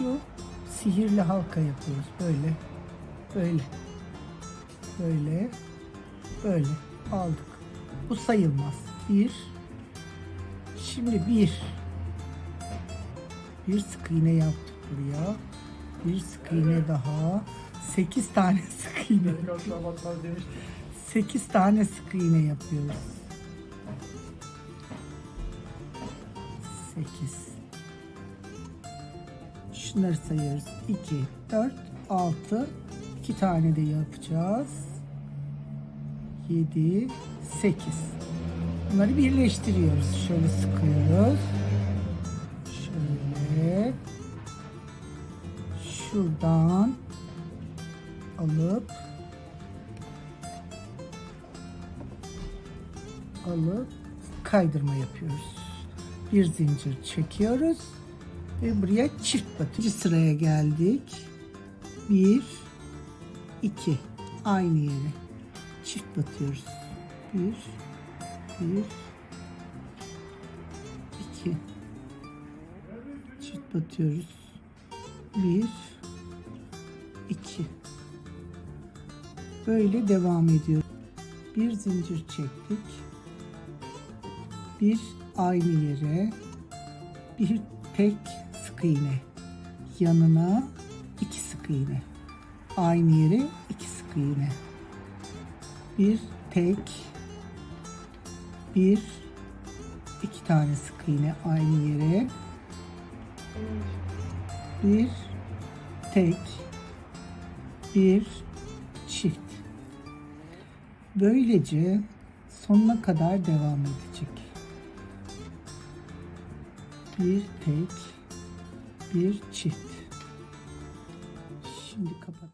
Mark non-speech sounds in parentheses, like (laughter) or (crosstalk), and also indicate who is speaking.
Speaker 1: şu sihirli halka yapıyoruz. Böyle, böyle, böyle, böyle aldık. Bu sayılmaz. Bir, şimdi bir, bir sık iğne yaptık buraya. Bir sık iğne daha. Sekiz tane (laughs) sık iğne. Sekiz tane sık iğne yapıyoruz. Sekiz. Şunları sayıyoruz. 2, 4, 6. 2 tane de yapacağız. 7, 8. Bunları birleştiriyoruz. Şöyle sıkıyoruz. Şöyle. Şuradan alıp alıp kaydırma yapıyoruz. Bir zincir çekiyoruz ve buraya çift. İkinci sıraya geldik. Bir, iki. Aynı yere. Çift batıyoruz. Bir, bir, iki. Çift batıyoruz. Bir, iki. Böyle devam ediyor. Bir zincir çektik. Bir aynı yere bir tek sık iğne. Yanına iki sık iğne. Aynı yere iki sık iğne. Bir tek bir iki tane sık iğne aynı yere. Bir tek bir çift. Böylece sonuna kadar devam edecek. Bir tek, bir çift. Şimdi kapat.